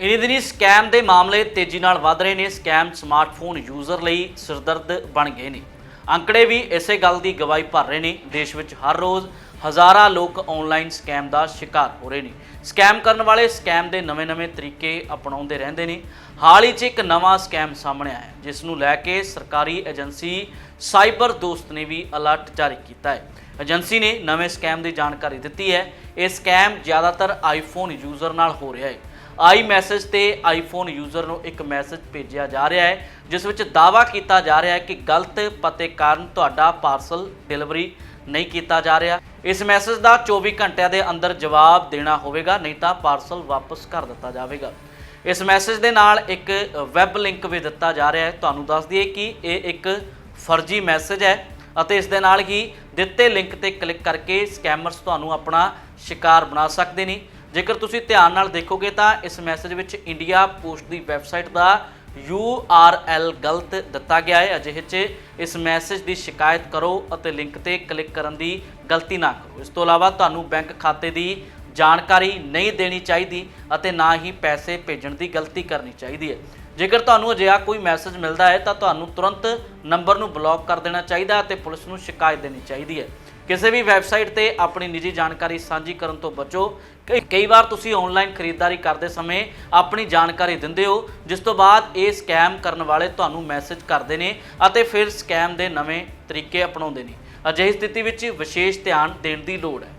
ਇਨੀ ਦਿਨੀ ਸਕੈਮ ਦੇ ਮਾਮਲੇ ਤੇਜ਼ੀ ਨਾਲ ਵਧ ਰਹੇ ਨੇ। ਸਕੈਮ ਸਮਾਰਟਫੋਨ ਯੂਜ਼ਰ ਲਈ ਸਿਰਦਰਦ ਬਣ ਗਏ ਨੇ। ਅੰਕੜੇ ਵੀ ਇਸੇ ਗੱਲ ਦੀ ਗਵਾਹੀ ਭਰ ਰਹੇ ਨੇ। ਦੇਸ਼ ਵਿੱਚ ਹਰ ਰੋਜ਼ ਹਜ਼ਾਰਾਂ ਲੋਕ ਆਨਲਾਈਨ ਸਕੈਮ ਦਾ ਸ਼ਿਕਾਰ ਹੋ ਰਹੇ ਨੇ। ਸਕੈਮ ਕਰਨ ਵਾਲੇ ਸਕੈਮ ਦੇ ਨਵੇਂ-ਨਵੇਂ ਤਰੀਕੇ ਅਪਣਾਉਂਦੇ ਰਹਿੰਦੇ ਨੇ। ਹਾਲ ਹੀ 'ਚ ਇੱਕ ਨਵਾਂ ਸਕੈਮ ਸਾਹਮਣੇ ਆਇਆ ਜਿਸ ਨੂੰ ਲੈ ਕੇ ਸਰਕਾਰੀ ਏਜੰਸੀ ਸਾਈਬਰ ਦੋਸਤ ਨੇ ਵੀ ਅਲਰਟ ਜਾਰੀ ਕੀਤਾ ਹੈ। ਏਜੰਸੀ ਨੇ ਨਵੇਂ ਸਕੈਮ ਦੀ ਜਾਣਕਾਰੀ ਦਿੱਤੀ ਹੈ। ਇਹ ਸਕੈਮ ਜ਼ਿਆਦਾਤਰ ਆਈਫੋਨ ਯੂਜ਼ਰ ਨਾਲ ਹੋ ਰਿਹਾ ਹੈ। ਆਈ ਮੈਸੇਜ ਤੇ ਆਈਫੋਨ ਯੂਜ਼ਰ ਨੂੰ ਇੱਕ ਮੈਸੇਜ ਭੇਜਿਆ ਜਾ ਰਿਹਾ ਹੈ, ਜਿਸ ਵਿੱਚ ਦਾਅਵਾ ਕੀਤਾ ਜਾ ਰਿਹਾ ਹੈ ਕਿ ਗਲਤ ਪਤੇ ਕਾਰਨ ਤੁਹਾਡਾ ਪਾਰਸਲ ਡਿਲੀਵਰੀ ਨਹੀਂ ਕੀਤਾ ਜਾ ਰਿਹਾ। ਇਸ ਮੈਸੇਜ ਦਾ 24 ਘੰਟਿਆਂ ਦੇ ਅੰਦਰ ਜਵਾਬ ਦੇਣਾ ਹੋਵੇਗਾ, ਨਹੀਂ ਤਾਂ ਪਾਰਸਲ ਵਾਪਸ ਕਰ ਦਿੱਤਾ ਜਾਵੇਗਾ। ਇਸ ਮੈਸੇਜ ਦੇ ਨਾਲ ਇੱਕ ਵੈਬ ਲਿੰਕ ਵੀ ਦਿੱਤਾ ਜਾ ਰਿਹਾ ਹੈ। ਤੁਹਾਨੂੰ ਦੱਸ ਦਈਏ ਕਿ ਇਹ ਇੱਕ ਫਰਜ਼ੀ ਮੈਸੇਜ ਹੈ ਅਤੇ ਇਸ ਦੇ ਨਾਲ ਹੀ ਦਿੱਤੇ ਲਿੰਕ ਤੇ ਕਲਿੱਕ ਕਰਕੇ ਸਕੈਮਰਸ ਤੁਹਾਨੂੰ ਆਪਣਾ ਸ਼ਿਕਾਰ ਬਣਾ ਸਕਦੇ ਨੇ। ਜੇਕਰ ਤੁਸੀਂ ਧਿਆਨ ਨਾਲ ਦੇਖੋਗੇ ਤਾਂ ਇਸ ਮੈਸੇਜ ਵਿੱਚ ਇੰਡੀਆ ਪੋਸਟ ਦੀ ਵੈਬਸਾਈਟ ਦਾ URL ਗਲਤ ਦਿੱਤਾ ਗਿਆ ਹੈ। ਅਜਿਹੇ 'ਚ ਇਸ ਮੈਸੇਜ ਦੀ ਸ਼ਿਕਾਇਤ ਕਰੋ ਅਤੇ ਲਿੰਕ ਤੇ ਕਲਿੱਕ ਕਰਨ ਦੀ ਗਲਤੀ ਨਾ ਕਰੋ। ਇਸ ਤੋਂ ਇਲਾਵਾ ਤੁਹਾਨੂੰ ਬੈਂਕ ਖਾਤੇ ਦੀ ਜਾਣਕਾਰੀ ਨਹੀਂ ਦੇਣੀ ਚਾਹੀਦੀ ਅਤੇ ਨਾ ਹੀ ਪੈਸੇ ਭੇਜਣ ਦੀ ਗਲਤੀ ਕਰਨੀ ਚਾਹੀਦੀ ਹੈ। ਜੇਕਰ ਤੁਹਾਨੂੰ ਅਜਿਹਾ ਕੋਈ ਮੈਸੇਜ ਮਿਲਦਾ ਹੈ ਤਾਂ ਤੁਹਾਨੂੰ ਤੁਰੰਤ ਨੰਬਰ ਨੂੰ ਬਲੌਕ ਕਰ ਦੇਣਾ ਚਾਹੀਦਾ ਅਤੇ ਪੁਲਿਸ ਨੂੰ ਸ਼ਿਕਾਇਤ ਦੇਣੀ ਚਾਹੀਦੀ ਹੈ। ਕਿਸੇ ਵੀ ਵੈਬਸਾਈਟ ਤੇ ਆਪਣੀ ਨਿੱਜੀ ਜਾਣਕਾਰੀ ਸਾਂਝੀ ਕਰਨ ਤੋਂ ਬਚੋ। ਕਈ ਕਈ ਵਾਰ ਤੁਸੀਂ ਆਨਲਾਈਨ ਖਰੀਦਦਾਰੀ ਕਰਦੇ ਸਮੇਂ ਆਪਣੀ ਜਾਣਕਾਰੀ ਦਿੰਦੇ ਹੋ, ਜਿਸ ਤੋਂ ਬਾਅਦ ਇਹ ਸਕੈਮ ਕਰਨ ਵਾਲੇ ਤੁਹਾਨੂੰ ਮੈਸੇਜ ਕਰਦੇ ਨੇ ਅਤੇ ਫਿਰ ਸਕੈਮ ਦੇ ਨਵੇਂ ਤਰੀਕੇ ਅਪਣਾਉਂਦੇ ਨੇ। ਅਜਿਹੀ ਸਥਿਤੀ ਵਿੱਚ ਵਿਸ਼ੇਸ਼ ਧਿਆਨ ਦੇਣ ਦੀ ਲੋੜ ਹੈ।